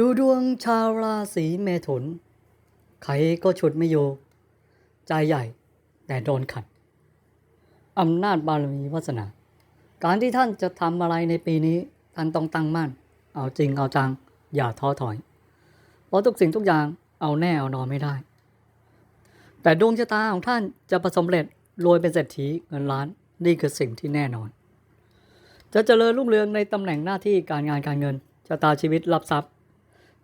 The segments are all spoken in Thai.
ดูดวงชาวราศีเมถุน ใครก็ฉุดไม่อยู่ ใจใหญ่แต่โดนขัด อำนาจบารมีวาสนา การที่ท่านจะทำอะไรในปีนี้ ท่านต้องตั้งมั่น เอาจริงเอาจัง อย่าท้อถอย เพราะทุกสิ่งทุกอย่างเอาแน่เอานอนไม่ได้ แต่ดวงชะตาของท่านจะประสบเร็จรวยเป็นเศรษฐีเงินล้านนี่คือสิ่งที่แน่นอน จะเจริญรุ่งเรืองในตำแหน่งหน้าที่การงานการเงินชะตาชีวิตรับทรัพย์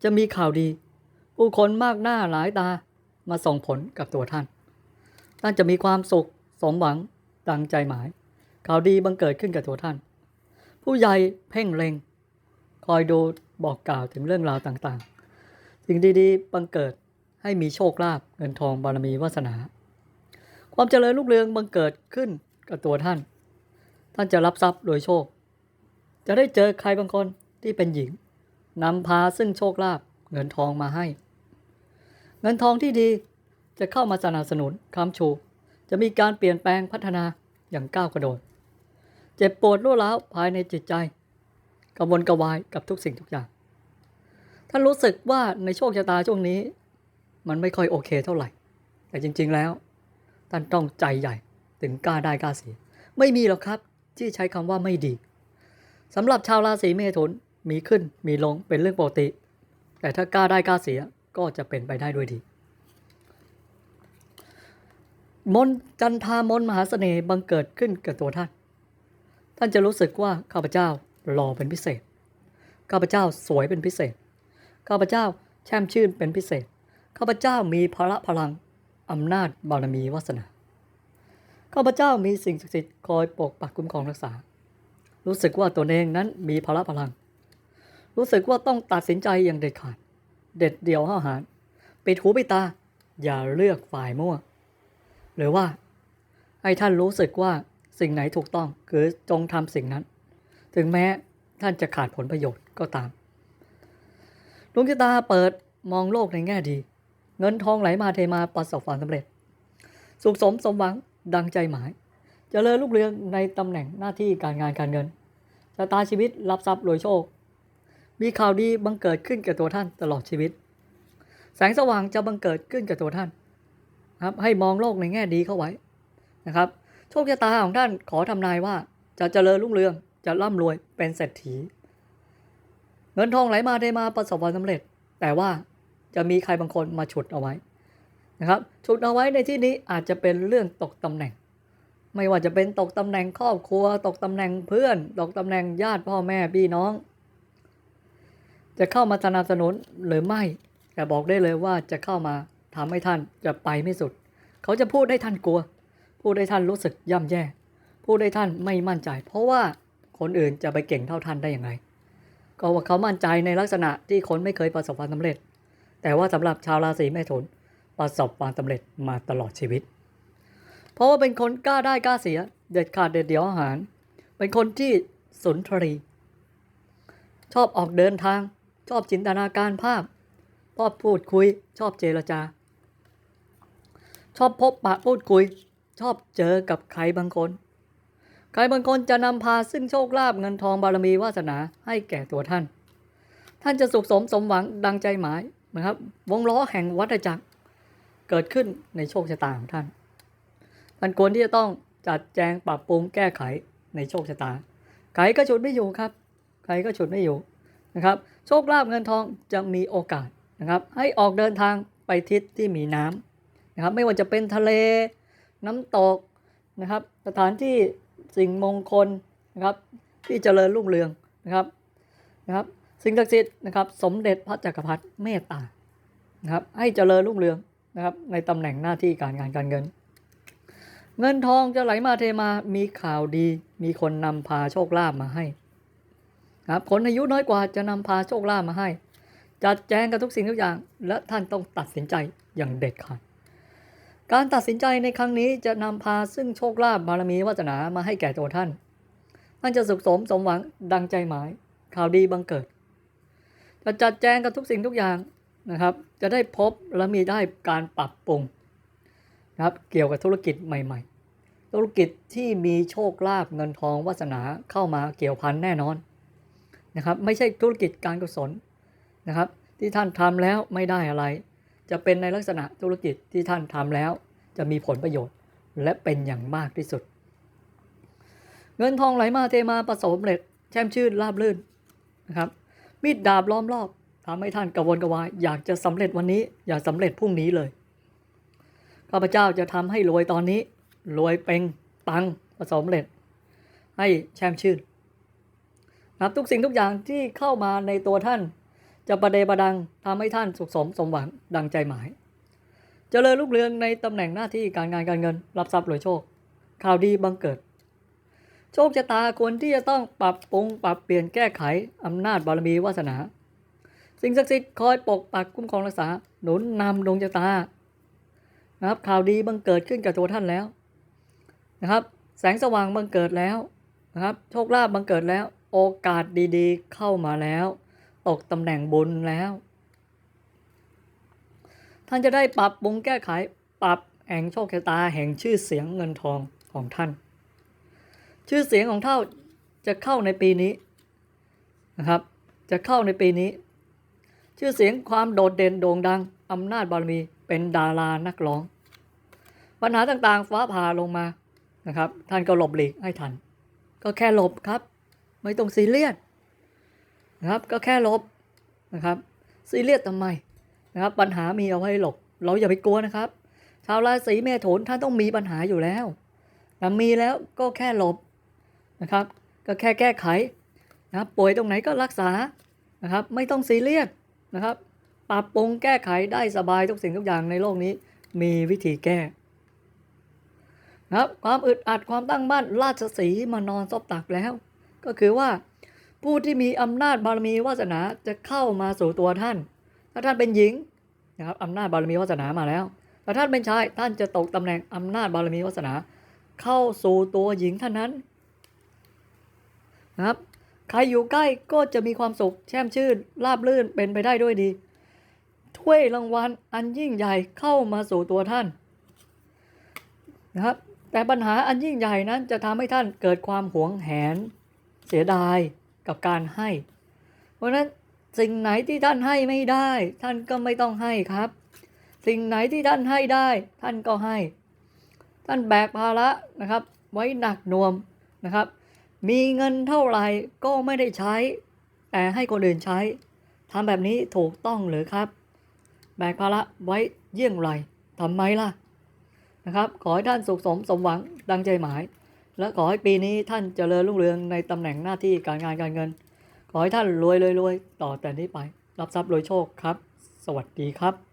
จะมีข่าวดี ผู้คนมากหน้าหลายตามาส่งผลกับตัวท่าน ท่านจะมีความสุขสมหวังดังใจหมาย ข่าวดีบังเกิดขึ้นกับตัวท่าน ผู้ใหญ่เพ่งเล็ง คอยดูบอกกล่าวถึงเรื่องราวต่างๆ สิ่งดีๆ บังเกิดให้มีโชคลาภเงินทองบารมีวาสนา ความเจริญรุ่งเรืองบังเกิดขึ้นกับตัวท่าน ท่านจะรับทรัพย์โดยโชค จะได้เจอใครบางคนที่เป็นหญิง นำพาซึ่งโชคลาภเงินทองมาให้ เงินทองที่ดีจะเข้ามาสนับสนุนค้ำชู จะมีการเปลี่ยนแปลงพัฒนาอย่างก้าวกระโดด เจ็บปวดรั่วร้าวภายในจิตใจกระวนกระวายกับทุกสิ่งทุกอย่างท่านรู้สึกว่าในโชคชะตาช่วงนี้ มันไม่ค่อยโอเคเท่าไหร่ แต่จริง ๆแล้ว ท่านต้องใจใหญ่ถึงกล้าได้กล้าเสีย ไม่มีหรอกครับที่ใช้คำว่าไม่ดีสำหรับชาวราศีเมถุน มีขึ้นมีลงเป็นเรื่องปกติ แต่ถ้ากล้าได้กล้าเสียก็จะเป็นไปได้ด้วยดี มนต์จันทามนต์มหาเสน่ห์บังเกิดขึ้นกับตัวท่าน ท่านจะรู้สึกว่าข้าพเจ้าหล่อเป็นพิเศษ ข้าพเจ้าสวยเป็นพิเศษ ข้าพเจ้าแช่มชื่นเป็นพิเศษ ข้าพเจ้ามีพละพลังอำนาจบารมีวาสนา ข้าพเจ้ามีสิ่งศักดิ์สิทธิ์คอยปกปักคุ้มครองรักษา รู้สึกว่าตัวเองนั้นมีพละพลัง รู้สึกว่าต้องตัดสินใจอย่างเด็ดขาด เด็ดเดี่ยวห้าหาญปิดหูปิดตา อย่าเลือกฝ่ายมั่ว หรือว่า ให้ท่านรู้สึกว่าสิ่งไหนถูกต้องคือจงทำสิ่งนั้น ถึงแม้ท่านจะขาดผลประโยชน์ก็ตามดวงชะตาเปิดมองโลกในแง่ดี เงินทองไหลมาเทมาประสบความสำเร็จ สุขสมสมหวังดังใจหมายจเจริญรุ่งเรืองในตำแหน่งหน้าที่การงานการเงินชะตาชีวิตรับทรัพย์รวยโชค มีข่าวดีบังเกิดขึ้นกับตัวท่านตลอดชีวิต แสงสว่างจะบังเกิดขึ้นกับตัวท่านครับให้มองโลกในแง่ดีเข้าไว้นะครับ โชคชะตาของท่านขอทำนายว่าจะเจริญรุ่งเรืองจะร่ำรวยเป็นเศรษฐี เงินทองไหลมาได้มาประสบความสำเร็จ แต่ว่าจะมีใครบางคนมาฉุดเอาไว้นะครับฉุดเอาไว้ในที่นี้อาจจะเป็นเรื่องตกตำแหน่ง ไม่ว่าจะเป็นตกตำแหน่งครอบครัว ตกตำแหน่งเพื่อน ตกตำแหน่งญาติพ่อแม่พี่น้อง จะเข้ามาสนับสนุนหรือไม่ แต่บอกได้เลยว่าจะเข้ามาทำให้ท่านจะไปไม่สุด เขาจะพูดให้ท่านกลัว พูดให้ท่านรู้สึกย่ำแย่ พูดให้ท่านไม่มั่นใจ เพราะว่าคนอื่นจะไปเก่งเท่าท่านได้ยังไงก็ว่าเขามั่นใจในลักษณะที่คนไม่เคยประสบความสำเร็จ แต่ว่าสำหรับชาวราศีเมถุนประสบความสำเร็จมาตลอดชีวิต เพราะว่าเป็นคนกล้าได้กล้าเสีย เด็ดขาดเด็ดเดี่ยวอาหาร เป็นคนที่สุนทรี ชอบออกเดินทาง ชอบจินตนาการภาพ ชอบพูดคุย ชอบเจรจา ชอบพบปะพูดคุย ชอบเจอกับใครบางคน ใครบางคนจะนำพาซึ่งโชคลาภเงินทองบารมีวาสนาให้แก่ตัวท่าน ท่านจะสุขสมสมหวังดังใจหมายนะครับ วงล้อแห่งวัฏจักรเกิดขึ้นในโชคชะตาของท่านมันควรที่จะต้องจัดแจงปรับปรุงแก้ไขในโชคชะตาใครก็ฉุดไม่อยู่ครับใครก็ฉุดไม่อยู่ นะครับ โชคลาภเงินทองจะมีโอกาสนะครับ ให้ออกเดินทางไปทิศที่มีน้ำนะครับ ไม่ว่าจะเป็นทะเลน้ำตกนะครับ สถานที่สิ่งมงคลนะครับ ที่เจริญรุ่งเรืองนะครับนะครับ สิ่งศักดิ์สิทธิ์นะครับ สมเด็จพระจักรพรรดิเมตตานะครับให้เจริญรุ่งเรืองนะครับ ในตำแหน่งหน้าที่การงานการเงิน เงินทองจะไหลมาเทมามีข่าวดี มีคนนำพาโชคลาภมาให้ ครับคนอายุน้อยกว่าจะนำพาโชคลาภมาให้ จัดแจงกับทุกสิ่งทุกอย่าง และท่านต้องตัดสินใจอย่างเด็ดขาดการตัดสินใจในครั้งนี้จะนำพาซึ่งโชคลาภบารมีวาสนามาให้แก่ตัวท่าน ท่านจะสุขสมสมหวังดังใจหมาย ข่าวดีบังเกิด จะจัดแจงกับทุกสิ่งทุกอย่างนะครับ จะได้พบและมีได้การปรับปรุงนะครับเกี่ยวกับธุรกิจใหม่ ๆ ธุรกิจที่มีโชคลาภเงินทองวาสนาเข้ามาเกี่ยวพันแน่นอน นะครับ ไม่ใช่ธุรกิจการกุศลนะครับ ที่ท่านทำแล้วไม่ได้อะไร จะเป็นในลักษณะธุรกิจที่ท่านทำแล้ว จะมีผลประโยชน์และเป็นอย่างมากที่สุด เงินทองไหลมาเทมาประสบความสำเร็จแช่มชื่นราบรื่นนะครับมีดดาบล้อมรอบทำให้ท่านกระวนกระวาย อยากจะสำเร็จวันนี้ อยากสำเร็จพรุ่งนี้เลยข้าพเจ้าจะทำให้รวยตอนนี้ รวยเป็นตังประสบความสำเร็จ ให้แช่มชื่น นะครับทุกสิ่งทุกอย่างที่เข้ามาในตัวท่าน จะประเดประดังทำให้ท่านสุขสมสมหวังดังใจหมายเจริญรุ่งเรืองในตำแหน่งหน้าที่การงานการเงิน รับทรัพย์รวยโชค ข่าวดีบังเกิด โชคชะตาควรที่จะต้องปรับปรุงปรับเปลี่ยนแก้ไขอำนาจบารมีวาสนา สิ่งศักดิ์สิทธิ์คอยปกปักคุ้มครองรักษาหนุนนำดวงชะตานะครับข่าวดีบังเกิดขึ้นกับตัวท่านแล้วนะครับ แสงสว่างบังเกิดแล้วนะครับ โชคลาภบังเกิดแล้ว โอกาสดีๆ เข้ามาแล้ว ตกตำแหน่งบุญแล้ว ท่านจะได้ปรับปรุงแก้ไขปรับแห่งโชคชะตาแห่งชื่อเสียงเงินทองของท่าน ชื่อเสียงของเท่าจะเข้าในปีนี้นะครับ จะเข้าในปีนี้ ชื่อเสียงความโดดเด่นโด่งดังอำนาจบารมีเป็นดารานักร้อง ปัญหาต่างๆฟ้าผ่าลงมานะครับ ท่านก็หลบหลีกให้ทัน ก็แค่หลบครับ ไม่ต้องซีเรียสนะครับก็แค่ลบนะครับซีเรียสทำไมนะครับปัญหามีเอาไว้หลบเราอย่าไปกลัวนะครับ ชาวราศีเมถุนท่านต้องมีปัญหาอยู่แล้วแต่มีแล้วก็แค่หลบนะครับ ก็แค่แก้ไขนะครับป่วยตรงไหนก็รักษานะครับ ไม่ต้องซีเรียสนะครับปรับปรุงแก้ไขได้สบายทุกสิ่งทุกอย่างในโลกนี้มีวิธีแก้นะครับความอึดอัดความตั้งมั่นราชสีมานอนซบตักแล้ว ก็คือว่า ผู้ที่มีอำนาจบารมีวาสนาจะเข้ามาสู่ตัวท่าน ถ้าท่านเป็นหญิงนะครับอำนาจบารมีวาสนามาแล้วถ้าท่านเป็นชายท่านจะตกตำแหน่งอำนาจบารมีวาสนา เข้าสู่ตัวหญิงท่านนั้นนะครับใครอยู่ใกล้ก็จะมีความสุขแช่มชื่นราบรื่นเป็นไปได้ด้วยดี ถ้วยรางวัลอันยิ่งใหญ่เข้ามาสู่ตัวท่านนะครับแต่ปัญหาอันยิ่งใหญ่นั้นจะทำให้ท่านเกิดความหวงแหน สียดายกับการให้ เพราะนั้นสิ่งไหนที่ท่านให้ไม่ได้ ท่านก็ไม่ต้องให้ครับ สิ่งไหนที่ท่านให้ได้ ท่านก็ให้ ท่านแบกภาระนะครับ ไว้หนักหน่วมนะครับ มีเงินเท่าไหร่ก็ไม่ได้ใช้ แต่ให้คนอื่นใช้ทำแบบนี้ถูกต้องหรือครับ แบกภาระไว้เยี่ยงไรทำไมล่ะนะครับ ขอให้ท่านสุขสมสมหวังดังใจหมาย และขอให้ปีนี้ท่านเจริญรุ่งเรืองในตำแหน่งหน้าที่การงานการเงิน ขอให้ท่านรวยรวยรวยต่อแต่นี้ไป รับทรัพย์รวยโชคครับ สวัสดีครับ